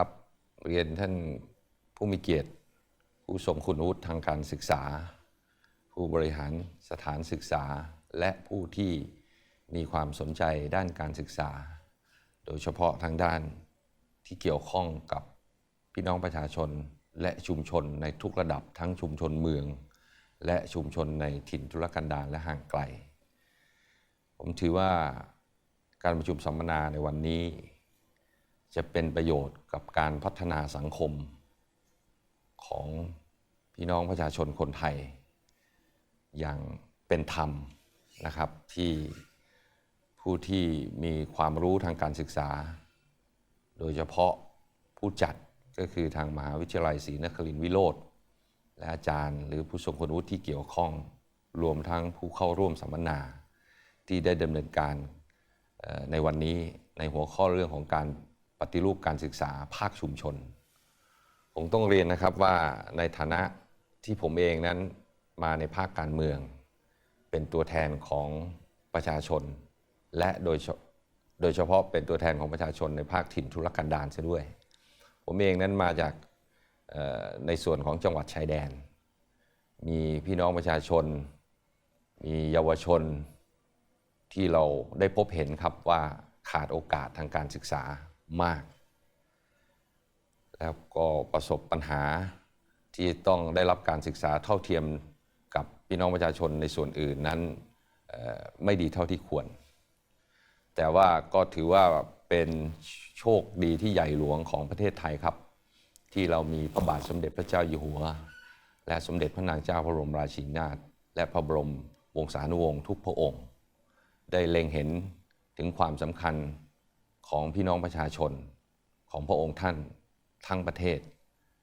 ครับเรียนท่านผู้มีเกียรติ ผู้ทรงคุณวุฒิทางการศึกษา ผู้บริหารสถานศึกษาและผู้ที่มีความสนใจด้านการศึกษา โดยเฉพาะทางด้านที่เกี่ยวข้องกับพี่น้องประชาชนและชุมชนในทุกระดับทั้งชุมชนเมือง และชุมชนในถิ่นทุรกันดารและห่างไกล ผมถือว่าการประชุมสัมมนาในวันนี้ จะเป็นประโยชน์กับการพัฒนาสังคม ของพี่น้องประชาชนคนไทย อย่างเป็นธรรมนะครับที่ผู้ที่มีความรู้ทางการศึกษา โดยเฉพาะผู้จัดก็คือทางมหาวิทยาลัยศรีนครินทรวิโรธและอาจารย์หรือผู้ทรงคุณวุฒิที่เกี่ยวข้องรวมทั้งผู้เข้าร่วมสัมมนา ที่ได้ดำเนินการในวันนี้ในหัวข้อเรื่องของการ ปฏิรูปการศึกษาภาคชุมชน ผมต้องเรียนนะครับว่าในฐานะที่ผมเองนั้นมาในภาคการเมือง เป็นตัวแทนของประชาชน และโดยโดยเฉพาะเป็นตัวแทนของประชาชนในภาคถิ่นทุรกันดารเสียด้วย ผมเองนั้นมาจากในส่วนของจังหวัดชายแดน มีพี่น้องประชาชน มีเยาวชนที่เราได้พบเห็นครับว่าขาดโอกาสทางการศึกษา มาก แล้วก็ประสบปัญหาที่ต้องได้รับการศึกษาเท่าเทียมกับพี่น้องประชาชนในส่วนอื่นนั้นไม่ดีเท่าที่ควร แต่ว่าก็ถือว่าเป็นโชคดีที่ใหญ่หลวงของประเทศไทยครับ ที่เรามีพระบาทสมเด็จพระเจ้าอยู่หัว และสมเด็จพระนางเจ้าพระบรมราชินีนาถและพระบรมวงศานุวงศ์ทุกพระองค์ ได้เล็งเห็นถึงความสำคัญ ของพี่น้องประชาชนของพระองค์ท่านทั้งประเทศ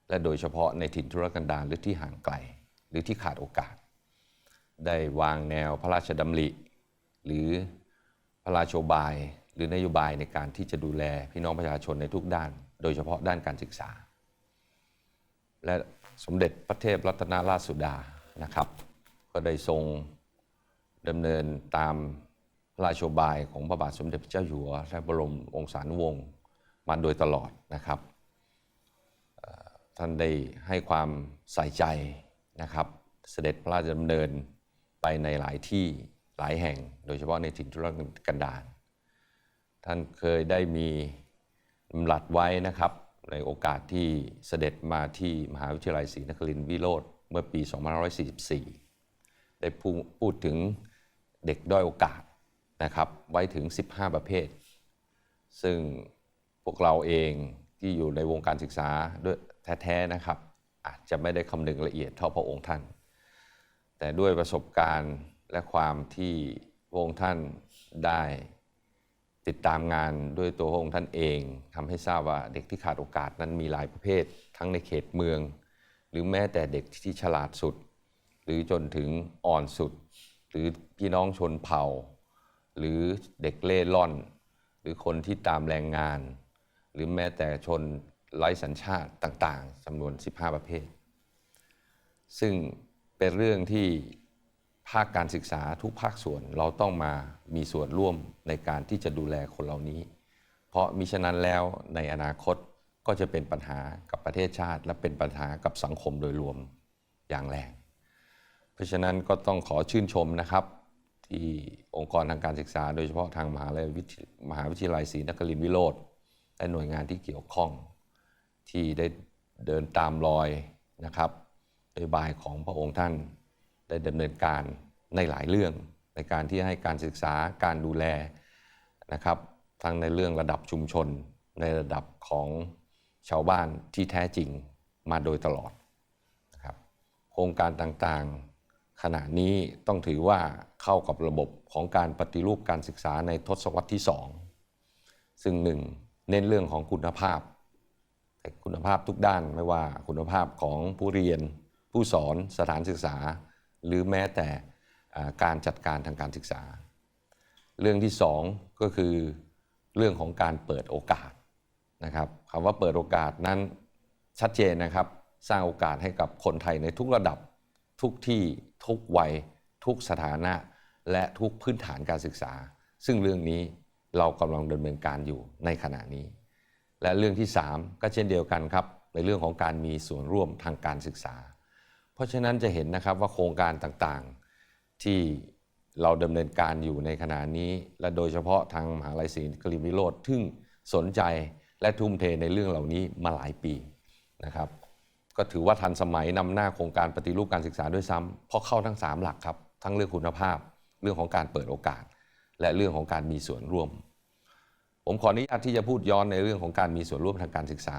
และโดยเฉพาะในถิ่นทุรกันดารหรือที่ห่างไกล หรือที่ขาดโอกาส ได้วางแนวพระราชดำริ หรือพระราชโบาย หรือนโยบายในการที่จะดูแลพี่น้องประชาชนในทุกด้าน โดยเฉพาะด้านการศึกษา และสมเด็จพระเทพรัตนราชสุดานะครับ ก็ได้ทรงดำเนินตาม ราชโบายของพระบาทสมเด็จพระเจ้าอยู่หัวและบรมวงศานุวงศ์มาโดยตลอดนะครับท่านได้ให้ความใส่ใจนะครับ เสด็จพระราชดำเนินไปในหลายที่หลายแห่ง โดยเฉพาะในถิ่นทุรกันดารท่านเคยได้มีดำรัสไว้นะครับ ในโอกาสที่เสด็จมาที่มหาวิทยาลัยศรีนครินทรวิโรธเมื่อปี 2544 ได้พูดถึงเด็กด้อยโอกาส นะครับไว้ถึง 15 ประเภท ซึ่งพวกเราเองที่อยู่ในวงการศึกษาด้วยแท้ๆนะครับ อาจจะไม่ได้คำนึงละเอียดเท่าพระองค์ท่าน แต่ด้วยประสบการณ์และความที่พระองค์ท่านได้ติดตามงานด้วยตัวพระองค์ท่านเองทำให้ทราบว่าเด็กที่ขาดโอกาสนั้นมีหลายประเภท ทั้งในเขตเมือง หรือแม้แต่เด็กที่ฉลาดสุด หรือจนถึงอ่อนสุด หรือพี่น้องชนเผ่า หรือเด็กเล่ร่อน หรือคนที่ตามแรงงาน หรือแม้แต่ชนไร้สัญชาติต่างๆจำนวน 15 ประเภท ซึ่งเป็นเรื่องที่ภาคการศึกษาทุกภาคส่วนเราต้องมามีส่วนร่วมในการที่จะดูแลคนเหล่านี้ เพราะมิฉะนั้นแล้วในอนาคตก็จะเป็นปัญหากับประเทศชาติ และเป็นปัญหากับสังคมโดยรวมอย่างแรง เพราะฉะนั้นก็ต้องขอชื่นชมนะครับ ที่องค์กรทางการศึกษา โดยเฉพาะทางมหาวิทยาลัยมหาวิทยาลัยศรีนครินทรวิโรธและหน่วยงานที่เกี่ยวข้องที่ได้เดินตามรอยนะครับนโยบายของพระองค์ท่านได้ดำเนินการในหลายเรื่องในการที่ให้การศึกษาการดูแลนะครับทั้งในเรื่องระดับชุมชน ในระดับของชาวบ้านที่แท้จริงมาโดยตลอดนะครับโครงการต่างๆ ขณะนี้ต้องถือว่าเข้ากับระบบของการปฏิรูปการศึกษาในทศวรรษที่ 2 ซึ่งหนึ่งเน้นเรื่องของคุณภาพ แต่คุณภาพทุกด้านไม่ว่าคุณภาพของผู้เรียน ผู้สอนสถานศึกษา หรือแม้แต่การจัดการทางการศึกษา เรื่องที่สองก็คือเรื่องของการเปิดโอกาสนะครับคำว่าเปิดโอกาสนั้นชัดเจนนะครับ สร้างโอกาสให้กับคนไทยในทุกระดับ ทุกที่ทุกวัย ทุกสถานะ และทุกพื้นฐานการศึกษา ซึ่งเรื่องนี้เรากำลังดำเนินการอยู่ในขณะนี้ และเรื่องที่ 3 ก็เช่นเดียวกันครับในเรื่องของการมีส่วนร่วมทางการศึกษา เพราะฉะนั้นจะเห็นนะครับว่าโครงการต่างๆที่เราดำเนินการอยู่ในขณะนี้ และโดยเฉพาะทางมหาลัยศรีนครินทร์วิโรธซึ่งสนใจและทุ่มเทในเรื่องเหล่านี้มาหลายปีนะครับ ก็ถือว่าทันสมัยนำหน้าโครงการปฏิรูปการศึกษาด้วยซ้ำเพราะเข้าทั้ง 3 หลักครับ ทั้งเรื่องคุณภาพ เรื่องของการเปิดโอกาส และเรื่องของการมีส่วนร่วม ผมขออนุญาตที่จะพูดย้อนในเรื่องของการมีส่วนร่วมทางการศึกษา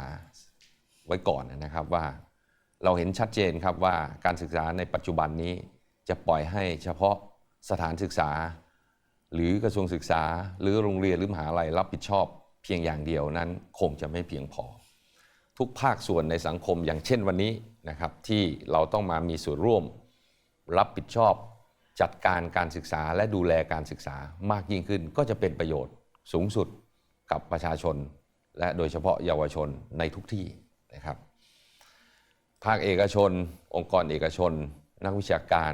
ไว้ก่อนนะครับว่า เราเห็นชัดเจนครับว่าการศึกษาในปัจจุบันนี้จะปล่อยให้เฉพาะสถานศึกษา หรือกระทรวงศึกษา หรือโรงเรียนหรือมหาลัยรับผิดชอบ เพียงอย่างเดียวนั้นคงจะไม่เพียงพอ ทุกภาคส่วนในสังคมอย่างเช่นวันนี้นะครับที่เราต้องมามีส่วนร่วม รับผิดชอบจัดการการศึกษาและดูแลการศึกษามากยิ่งขึ้น ก็จะเป็นประโยชน์สูงสุดกับประชาชน และโดยเฉพาะเยาวชนในทุกที่นะครับ ภาคเอกชน องค์กรเอกชน นักวิชาการ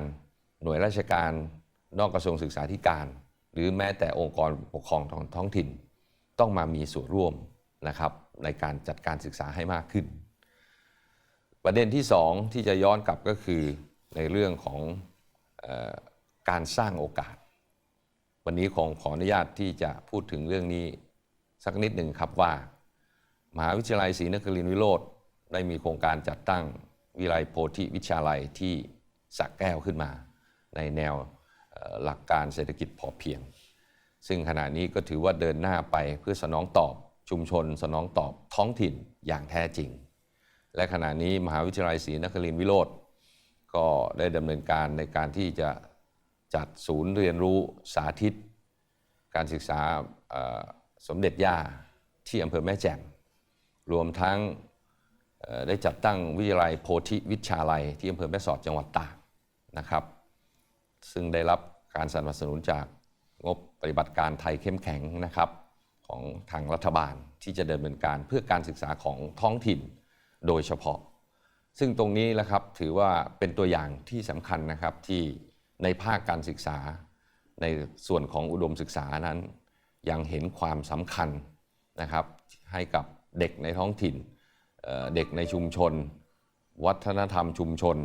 หน่วยราชการ นอกกระทรวงศึกษาธิการ หรือแม้แต่องค์กรปกครองท้องถิ่น ต้องมามีส่วนร่วมนะครับ ในการจัดการศึกษาให้มากขึ้น ประเด็นที่สองที่จะย้อนกลับก็คือในเรื่องของออการสร้างโอกาส วันนี้ของขออนุญาตที่จะพูดถึงเรื่องนี้สักนิดหนึ่งครับว่า มหาวิทยาลัยศรีนครินทร์วิโรธได้มีโครงการจัดตั้งวิไลโพธิวิชาลัยที่สักแก้วขึ้นมา ในแนวหลักการเศรษฐกิจพอเพียง ซึ่งขณะนี้ก็ถือว่าเดินหน้าไปเพื่อสนองตอบ ชุมชนสนองตอบท้องถิ่นอย่างแท้จริง และขณะนี้มหาวิทยาลัยศรีนครินทร์วิโรธก็ได้ดำเนินการในการที่จะจัดศูนย์เรียนรู้สาธิต การศึกษาสมเด็จย่าที่อำเภอแม่แจ่มรวมทั้งได้จัดตั้งวิทยาลัยโพธิวิชาลัย ที่อำเภอแม่สอดจังหวัดตากนะครับ ซึ่งได้รับการสนับสนุนจากงบปฏิบัติการไทยเข้มแข็งนะครับ ของทางรัฐบาลที่จะดำเนินการเพื่อการศึกษาของท้องถิ่นโดยเฉพาะ ซึ่งตรงนี้แหละครับถือว่าเป็นตัวอย่างที่สำคัญนะครับที่ในภาคการศึกษา ในส่วนของอุดมศึกษานั้น ยังเห็นความสำคัญนะครับให้กับเด็กในท้องถิ่น เด็กในชุมชน วัฒนธรรมชุมชน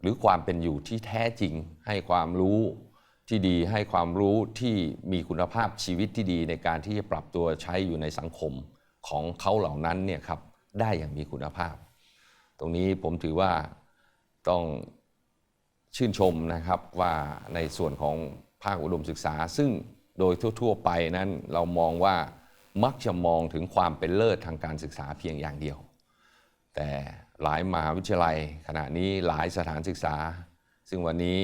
หรือความเป็นอยู่ที่แท้จริงให้ความรู้ ที่ดีให้ความรู้ที่มีคุณภาพชีวิตที่ดีในการที่จะปรับตัวใช้อยู่ในสังคมของเขาเหล่านั้นเนี่ยครับได้อย่างมีคุณภาพ ตรงนี้ผมถือว่าต้องชื่นชมนะครับว่าในส่วนของภาคอุดมศึกษา ซึ่งโดยทั่ว ๆ ไปนั้นเรามองว่ามักจะมองถึงความเป็นเลิศทางการศึกษาเพียงอย่างเดียว แต่หลายมหาวิทยาลัยขณะนี้หลายสถานศึกษา ซึ่งวันนี้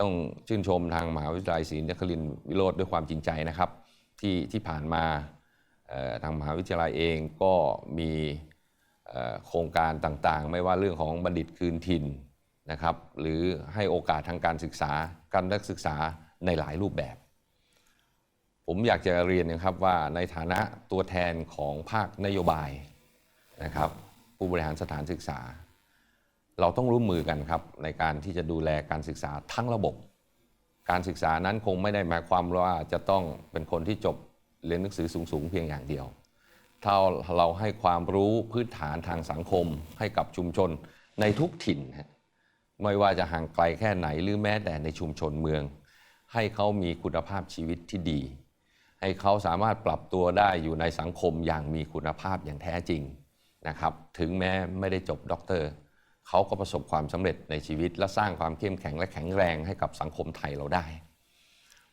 ต้องชื่นชมทางมหาวิทยาลัยศรีนครินทร์วิโรธด้วยความจริงใจนะครับ ที่ที่ผ่านมาทางมหาวิทยาลัยเองก็มีโครงการต่างๆ ไม่ว่าเรื่องของบัณฑิตคืนถิ่นนะครับ หรือให้โอกาสทางการศึกษาการนักศึกษาในหลายรูปแบบ ผมอยากจะเรียนนะครับว่าในฐานะตัวแทนของภาคนโยบายนะครับผู้บริหารสถานศึกษา เราต้องร่วมมือกันครับในการที่จะดูแลการศึกษาทั้งระบบ การศึกษานั้นคงไม่ได้หมายความว่าจะต้องเป็นคนที่จบเรียนหนังสือสูงๆเพียงอย่างเดียว ถ้าเราให้ความรู้พื้นฐานทางสังคมให้กับชุมชนในทุกถิ่น ไม่ว่าจะห่างไกลแค่ไหนหรือแม้แต่ในชุมชนเมือง ให้เขามีคุณภาพชีวิตที่ดี ให้เขาสามารถปรับตัวได้อยู่ในสังคมอย่างมีคุณภาพอย่างแท้จริงนะครับ ถึงแม้ไม่ได้จบด็อกเตอร์ เขาก็ประสบความสำเร็จในชีวิต และสร้างความเข้มแข็งและแข็งแรงให้กับสังคมไทยเราได้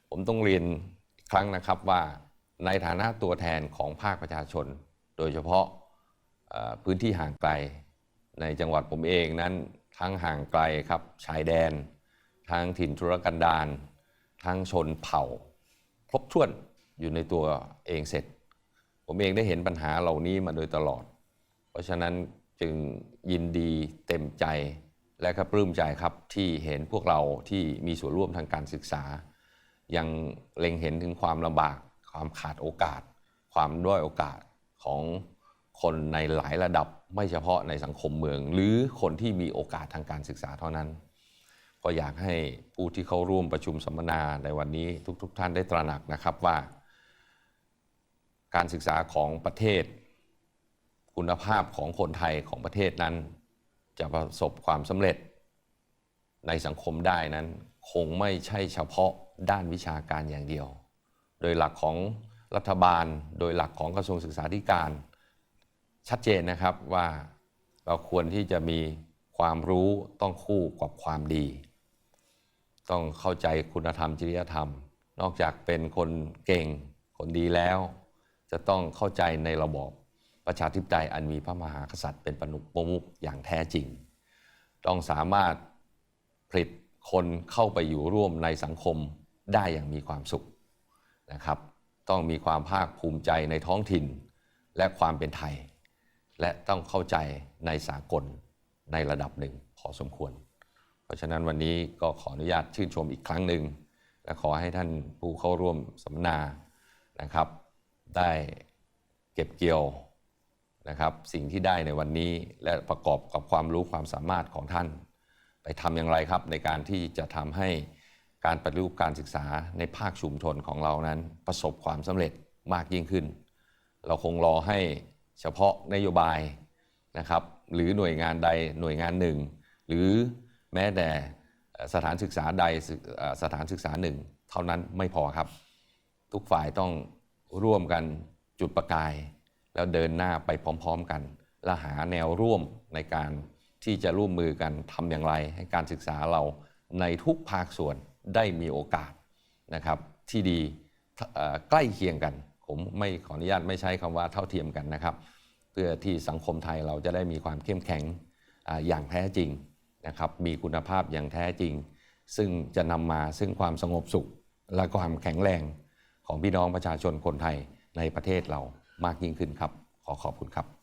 ผมต้องเรียนครั้งนะครับว่าในฐานะตัวแทนของภาคประชาชน โดยเฉพาะพื้นที่ห่างไกล ในจังหวัดผมเองนั้นทั้งห่างไกลครับชายแดน ทั้งถิ่นทุรกันดารทั้งชนเผ่า ครบถ้วนอยู่ในตัวเองเสร็จ ผมเองได้เห็นปัญหาเหล่านี้มาโดยตลอด เพราะฉะนั้น จึงยินดีเต็มใจและก็ปลื้มใจครับที่เห็นพวกเราที่มีส่วนร่วมทางการศึกษา ยังเล็งเห็นถึงความลำบาก ความขาดโอกาส ความด้อยโอกาสของคนในหลายระดับไม่เฉพาะในสังคมเมือง หรือคนที่มีโอกาสทางการศึกษาเท่านั้น ก็อยากให้ผู้ที่เข้าร่วมประชุมสัมมนาในวันนี้ทุกๆทท่านได้ตระหนักนะครับว่า การศึกษาของประเทศ คุณภาพของคนไทยของประเทศนั้น จะประสบความสำเร็จ ในสังคมได้นั้น คงไม่ใช่เฉพาะด้านวิชาการอย่างเดียว โดยหลักของรัฐบาล โดยหลักของกระทรวงศึกษาธิการ ชัดเจนนะครับว่าเราควรที่จะมีความรู้ต้องคู่กับความดี ต้องเข้าใจคุณธรรมจริยธรรม นอกจากเป็นคนเก่งคนดีแล้ว จะต้องเข้าใจในระบอบ ประชาธิปไตยอันมีพระมหากษัตริย์เป็นประมุขอย่างแท้จริง ต้องสามารถผลิตคนเข้าไปอยู่ร่วมในสังคมได้อย่างมีความสุขนะครับ ต้องมีความภาคภูมิใจในท้องถิ่นและความเป็นไทย และต้องเข้าใจในสากลในระดับหนึ่งพอสมควร เพราะฉะนั้นวันนี้ก็ขออนุญาตชื่นชมอีกครั้งหนึ่ง และขอให้ท่านผู้เข้าร่วมสัมมนานะครับ ได้เก็บเกี่ยว นะครับสิ่งที่ได้ในวันนี้และประกอบกับความรู้ความสามารถของท่าน ไปทำอย่างไรครับในการที่จะทำให้การปฏิรูปการศึกษาในภาคชุมชนของเรานั้น ประสบความสำเร็จมากยิ่งขึ้น เราคงรอให้เฉพาะนโยบายนะครับหรือหน่วยงานใดหน่วยงานหนึ่ง หรือแม้แต่สถานศึกษาใดสถานศึกษาหนึ่ง เท่านั้นไม่พอครับ ทุกฝ่ายต้องร่วมกันจุดประกาย แล้วเดินหน้าไปพร้อม ๆ กัน และหาแนวร่วมในการที่จะร่วมมือกันทำอย่างไร ให้การศึกษาเราในทุกภาคส่วนได้มีโอกาสนะครับ ที่ดีใกล้เคียงกัน ผมไม่ขออนุญาตไม่ใช้คำว่าเท่าเทียมกันนะครับ เพื่อที่สังคมไทยเราจะได้มีความเข้มแข็งอาอย่างแท้จริงนะครับ มีคุณภาพอย่างแท้จริง ซึ่งจะนำมาซึ่งความสงบสุขและความแข็งแรงของพี่น้องประชาชนคนไทยในประเทศเรา มากยิ่งขึ้นครับ ขอขอบคุณครับ